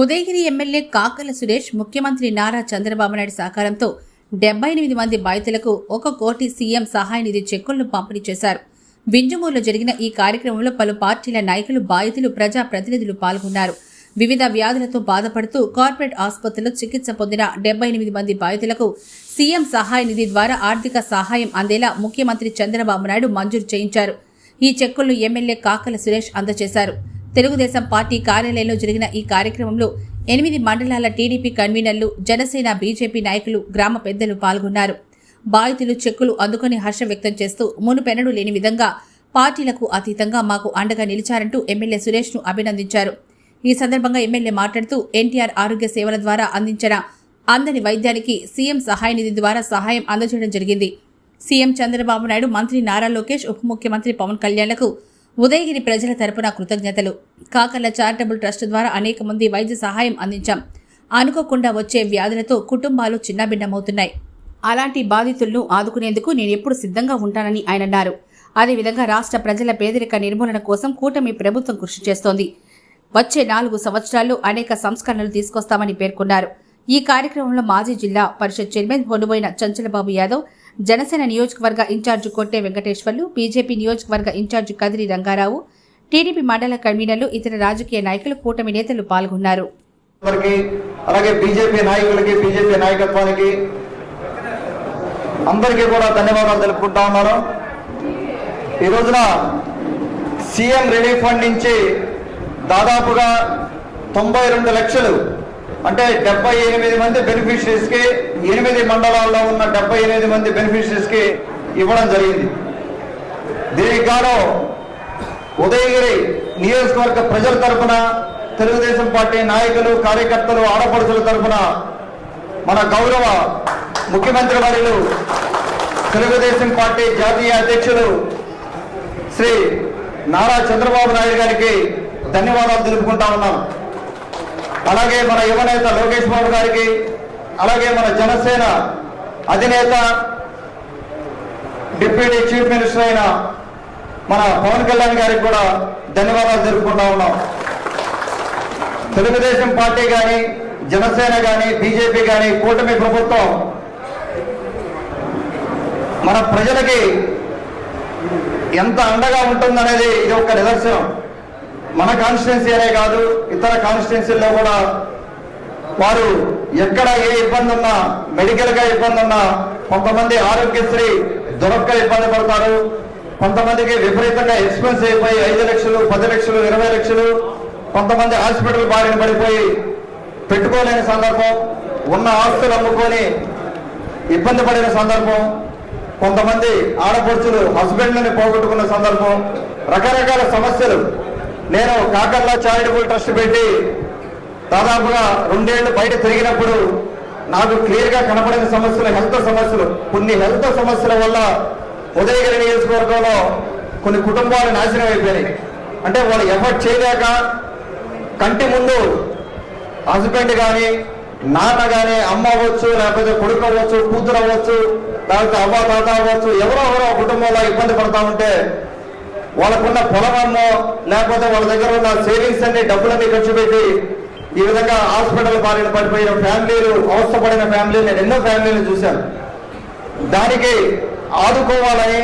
Udayagiri MLA కాకల Suresh ముఖ్యమంత్రి నారా చంద్రబాబు నాయుడు సహకారంతో డెబ్బై ఎనిమిది మంది బాధితులకు ఒక కోటి సీఎం సహాయ నిధి చెక్కులను పంపిణీ చేశారు. వింజమూరులో జరిగిన ఈ కార్యక్రమంలో పలు పార్టీల నాయకులు బాధితులు ప్రజా ప్రతినిధులు పాల్గొన్నారు. వివిధ వ్యాధులతో బాధపడుతూ కార్పొరేట్ ఆసుపత్రిలో చికిత్స పొందిన డెబ్బై ఎనిమిది మంది బాధితులకు సీఎం సహాయ నిధి ద్వారా ఆర్థిక సహాయం అందేలా ముఖ్యమంత్రి చంద్రబాబు నాయుడు మంజూరు చేయించారు. ఈ చెక్కులను ఎమ్మెల్యే కాకల సురేష్ అందజేశారు. తెలుగుదేశం పార్టీ కార్యాలయంలో జరిగిన ఈ కార్యక్రమంలో ఎనిమిది మండలాల టీడీపీ కన్వీనర్లు జనసేన బీజేపీ నాయకులు గ్రామ పెద్దలు పాల్గొన్నారు. బాధితులు చెక్కులు అందుకొని హర్షం వ్యక్తం చేస్తూ మునుపెనడు లేని విధంగా పార్టీలకు అతీతంగా మాకు అండగా నిలిచారంటూ ఎమ్మెల్యే సురేష్ను అభినందించారు. ఈ సందర్భంగా ఎమ్మెల్యే మాట్లాడుతూ ఎన్టీఆర్ ఆరోగ్య సేవల ద్వారా అందించిన అందని వైద్యానికి సీఎం సహాయ నిధి ద్వారా సహాయం అందజేయడం జరిగింది. సీఎం చంద్రబాబు నాయుడు మంత్రి నారా లోకేష్ ఉప ముఖ్యమంత్రి పవన్ కళ్యాణ్లకు ఉదయగిరి ప్రజల తరపున కృతజ్ఞతలు. కాకర్ల చారిటబుల్ ట్రస్ట్ ద్వారా అనేక మంది వైద్య సహాయం అందించాం. అనుకోకుండా వచ్చే వ్యాధులతో కుటుంబాలు చిన్నభిన్నమవుతున్నాయి. అలాంటి బాధితులను ఆదుకునేందుకు నేను ఎప్పుడు సిద్ధంగా ఉంటానని ఆయన అన్నారు. అదేవిధంగా రాష్ట్ర ప్రజల పేదరిక నిర్మూలన కోసం కూటమి ప్రభుత్వం కృషి చేస్తోంది. వచ్చే నాలుగు సంవత్సరాల్లో అనేక సంస్కరణలు తీసుకొస్తామని పేర్కొన్నారు. ఈ కార్యక్రమంలో మాజీ జిల్లా పరిషత్ చైర్మన్ బొండుబోయిన చంచలబాబు యాదవ్ జనసేన నియోజకవర్గ in charge Kotte Venkateswarlu BJP నియోజకవర్గ in charge Kadiri Rangarao TDP మండల కన్వీనర్లు ఇతర రాజకీయ నాయకులు కూటమి నేతలు పాల్గొన్నారు. అలాగే బీజేపీ నాయకులకి బీజేపీ నాయకత్వానికి అందరికీ కూడా ధన్యవాదాలు తెలుపుకుంటా ఉన్నారు ఈ రోజున సీఎం రిలీఫ్ ఫండ్ నుంచి దాదాపుగా తొంభై రెండు లక్షలు అంటే డెబ్బై ఎనిమిది మంది బెనిఫిషరీస్కి ఎనిమిది మండలాల్లో ఉన్న డెబ్బై ఎనిమిది మంది బెనిఫిషరీస్కి ఇవ్వడం జరిగింది. దీనికి గాను ఉదయగిరి నియోజకవర్గ ప్రజల తరపున తెలుగుదేశం పార్టీ నాయకులు కార్యకర్తలు ఆడపడుచుల తరఫున మన గౌరవ ముఖ్యమంత్రి వర్యులు తెలుగుదేశం పార్టీ జాతీయ అధ్యక్షులు శ్రీ నారా చంద్రబాబు నాయుడు గారికి ధన్యవాదాలు తెలుపుకుంటా ఉన్నాను. అలాగే మన యువనేత లోకేష్ బాబు గారికి అలాగే మన జనసేన అధినేత డిప్యూటీ చీఫ్ మినిస్టర్ అయిన మన పవన్ కళ్యాణ్ గారికి కూడా ధన్యవాదాలు జరుపుకుంటా ఉన్నాం. తెలుగుదేశం పార్టీ కానీ జనసేన కానీ బీజేపీ కానీ కూటమి ప్రభుత్వం మన ప్రజలకి ఎంత అండగా ఉంటుందనేది ఇది ఒక నిదర్శనం. మన కాన్స్టిట్యున్సీ అనే కాదు ఇతర కాన్స్టిట్యున్సీల్లో కూడా వారు ఎక్కడ ఏ ఇబ్బంది ఉన్నా మెడికల్గా ఇబ్బంది ఉన్నా కొంతమంది ఆరోగ్యశ్రీ దొరక్క ఇబ్బంది పడతారు. కొంతమందికి విపరీతంగా ఎక్స్పెన్స్ అయిపోయి ఐదు లక్షలు పది లక్షలు ఇరవై లక్షలు కొంతమంది హాస్పిటల్ బారిన పడిపోయి పెట్టుకోలేని సందర్భం ఉన్న ఆస్తులు అమ్ముకొని ఇబ్బంది పడిన సందర్భం కొంతమంది ఆడపడుచులు హస్బెండ్లని పోగొట్టుకున్న సందర్భం రకరకాల సమస్యలు. నేను కాకర్లా చారిటబుల్ ట్రస్ట్ పెట్టి దాదాపుగా రెండేళ్ళు బయట తిరిగినప్పుడు నాకు క్లియర్గా కనపడిన సమస్యలు హెల్త్ సమస్యలు. కొన్ని హెల్త్ సమస్యల వల్ల ఉదయగిరి నియోజకవర్గంలో కొన్ని కుటుంబాలు నాశనం అయిపోయినాయి. అంటే వాళ్ళు ఎఫర్ట్ చేయలేక కంటి ముందు హస్బెండ్ కానీ నాన్న కానీ అమ్మ అవ్వచ్చు లేకపోతే కొడుకు అవ్వచ్చు కూతురు అవ్వచ్చు లేకపోతే అవ్వ తాత అవ్వచ్చు ఎవరో ఎవరో కుటుంబంలో ఇబ్బంది పడతా ఉంటే వాళ్ళకున్న పొలమమ్మో లేకపోతే వాళ్ళ దగ్గర ఉన్న సేవింగ్స్ అన్ని డబ్బులన్నీ ఖర్చు పెట్టి ఈ విధంగా హాస్పిటల్ బారిన పడిపోయిన ఫ్యామిలీలు అవస్థపడిన ఫ్యామిలీలు నేను ఎన్నో ఫ్యామిలీలు చూశాను. దానికి ఆదుకోవాలని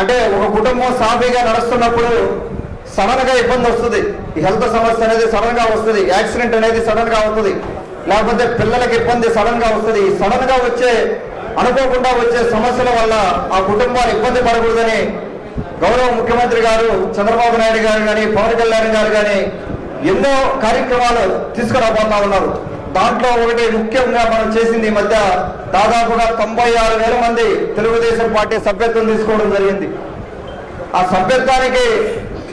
అంటే ఒక కుటుంబం సాఫీగా నడుస్తున్నప్పుడు సడన్గా ఇబ్బంది వస్తుంది. ఈ హెల్త్ సమస్య అనేది సడన్గా వస్తుంది. యాక్సిడెంట్ అనేది సడన్గా వస్తుంది లేకపోతే పిల్లలకి ఇబ్బంది సడన్గా వస్తుంది సడన్గా సడన్గా వచ్చే అనుకోకుండా వచ్చే సమస్యల వల్ల ఆ కుటుంబాలు ఇబ్బంది పడకూడదని గౌరవ ముఖ్యమంత్రి గారు చంద్రబాబు నాయుడు గారు కానీ పవన్ కళ్యాణ్ గారు కానీ ఎన్నో కార్యక్రమాలు తీసుకురాబోతా ఉన్నారు. దాంట్లో ఒకటి ముఖ్యంగా మనం చేసింది ఈ మధ్య దాదాపుగా తొంభై ఆరు వేల మంది తెలుగుదేశం పార్టీ సభ్యత్వం తీసుకోవడం జరిగింది. ఆ సభ్యత్వానికి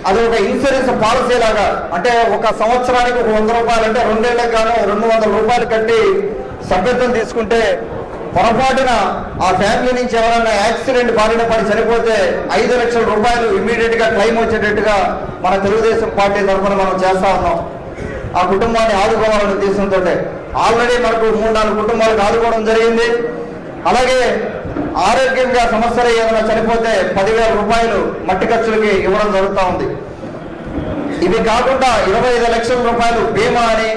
అది ఒక ఇన్సూరెన్స్ పాలసీ లాగా అంటే ఒక సంవత్సరానికి ఒక వంద రూపాయలు అంటే రెండేళ్ళకు గాను రెండు వందల రూపాయలు కట్టి సభ్యత్వం తీసుకుంటే పొరపాటున ఆ ఫ్యామిలీ నుంచి ఎవరైనా యాక్సిడెంట్ బారిన పడి చనిపోతే ఐదు లక్షల రూపాయలు ఇమీడియట్గా క్లెయిమ్ వచ్చేటట్టుగా మన తెలుగుదేశం పార్టీ తరఫున మనం చేస్తా ఉన్నాం. ఆ కుటుంబాన్ని ఆదుకోవాలనే ఉద్దేశంతో ఆల్రెడీ మనకు మూడు నాలుగు కుటుంబాలకు ఆదుకోవడం జరిగింది. అలాగే ఆరోగ్యంగా సమస్యలు ఏదైనా చనిపోతే పదివేల రూపాయలు మట్టి ఖర్చులకి ఇవ్వడం జరుగుతూ ఉంది. ఇవి కాకుండా ఇరవై ఐదు లక్షల రూపాయలు బీమా అని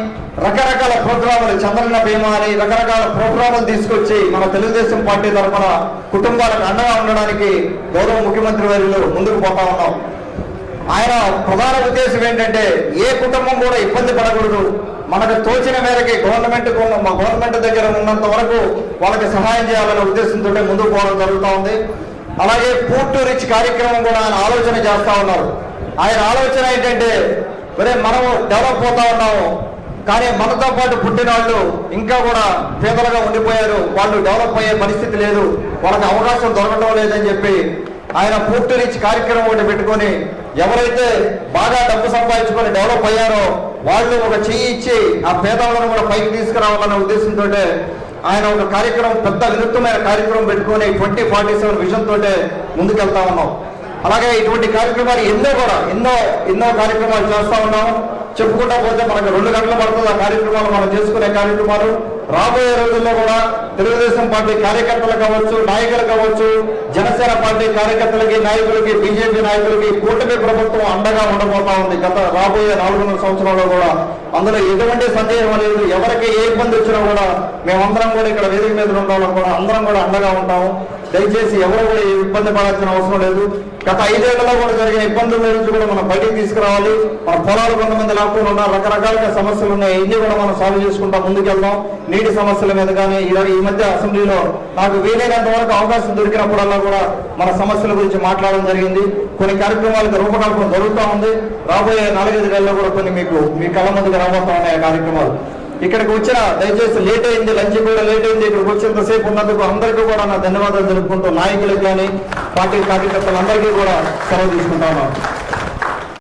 రకరకాల ప్రోగ్రాములు చంద్రన్న బీమా అని రకరకాల ప్రోగ్రాములు తీసుకొచ్చి మన తెలుగుదేశం పార్టీ తరఫున కుటుంబాలకు అండగా ఉండడానికి గౌరవ ముఖ్యమంత్రి వర్యులు ముందుకు పోతా ఉన్నాం. ఆయన ప్రధాన ఉద్దేశం ఏంటంటే ఏ కుటుంబం కూడా ఇబ్బంది పడకూడదు. మనకు తోచిన మేరకి గవర్నమెంట్ మా గవర్నమెంట్ దగ్గర ఉన్నంత వరకు వాళ్ళకి సహాయం చేయాలనే ఉద్దేశంతో ముందుకు పోవడం జరుగుతూ ఉంది. అలాగే పూర్టు రిచ్ కార్యక్రమం కూడా ఆయన ఆలోచన చేస్తా ఉన్నారు. ఆయన ఆలోచన ఏంటంటే ఒరే మనం డెవలప్ పోతా ఉన్నాము. కానీ మనతో పాటు పుట్టిన వాళ్ళు ఇంకా కూడా పేదలుగా ఉండిపోయారు. వాళ్ళు డెవలప్ అయ్యే పరిస్థితి లేదు. వాళ్ళకి అవకాశం దొరకడం లేదని చెప్పి ఆయన పూర్తి రీచ్ కార్యక్రమం ఒకటి పెట్టుకొని ఎవరైతే బాగా డబ్బు సంపాదించుకొని డెవలప్ అయ్యారో వాళ్ళు ఒక చెయ్యి ఇచ్చి ఆ పేదవాళ్ళను కూడా పైకి తీసుకురావాలనే ఉద్దేశంతో ఆయన ఒక కార్యక్రమం పెద్ద వినూత్నమైన కార్యక్రమం పెట్టుకొని ట్వంటీ ఫార్టీ సెవెన్ విజన్ తోటే ముందుకెళ్తా ఉన్నాం. అలాగే ఇటువంటి కార్యక్రమాలు ఎన్నో కూడా ఎన్నో ఎన్నో కార్యక్రమాలు చేస్తూ ఉన్నాం చెప్పుకుంటా పోతే మనకు రెండు గంటలు పడుతుంది ఆ కార్యక్రమాలు మనం చేసుకునే కార్యక్రమాలు. రాబోయే రోజుల్లో కూడా తెలుగుదేశం పార్టీ కార్యకర్తలు కావచ్చు నాయకులు కావచ్చు జనసేన పార్టీ కార్యకర్తలకి నాయకులకి బీజేపీ నాయకులకి కూటమి ప్రభుత్వం అండగా ఉండబోతా ఉంది. గత రాబోయే నాలుగున్నర సంవత్సరాల్లో కూడా అందులో ఎటువంటి సందేహం లేదు. ఎవరికి ఏ ఇబ్బంది వచ్చినా కూడా మేమందరం కూడా ఇక్కడ వేదిక మీద ఉండాలని కూడా అందరం కూడా అండగా ఉంటాము. దయచేసి ఎవరు కూడా ఇబ్బంది పడాల్సిన అవసరం లేదు. గత ఐదేళ్ళలో కూడా జరిగిన ఇబ్బందుల నుంచి కూడా మనం బయటికి తీసుకురావాలి. మన పొలాలు కొంతమంది లాక్కుని ఉన్నారు. రకరకాలుగా సమస్యలు ఉన్నాయి. ఇన్ని కూడా మనం సాల్వ్ చేసుకుంటా ముందుకెళ్దాం. నీటి సమస్యల మీద కానీ ఇలా ఈ మధ్య అసెంబ్లీలో నాకు వీలైనంత వరకు అవకాశం దొరికినప్పుడల్లా కూడా మన సమస్యల గురించి మాట్లాడడం జరిగింది. కొన్ని కార్యక్రమాలకు రూపకల్పన జరుగుతూ ఉంది. రాబోయే నాలుగైదు నెలల్లో కూడా కొన్ని మీకు మీ కళ్ళ ముందుకు రాబోతా ఉన్నాయి కార్యక్రమాలు. ఇక్కడికి వచ్చిన దయచేసి లేట్ అయింది లంచ్ కూడా లేట్ అయింది. ఇక్కడికి వచ్చేంతసేపు ఉన్నందుకు అందరికీ కూడా నా ధన్యవాదాలు జరుపుకుంటూ నాయకులకు కానీ పార్టీ కార్యకర్తలందరికీ కూడా సెలవు తీసుకుంటా ఉన్నాను.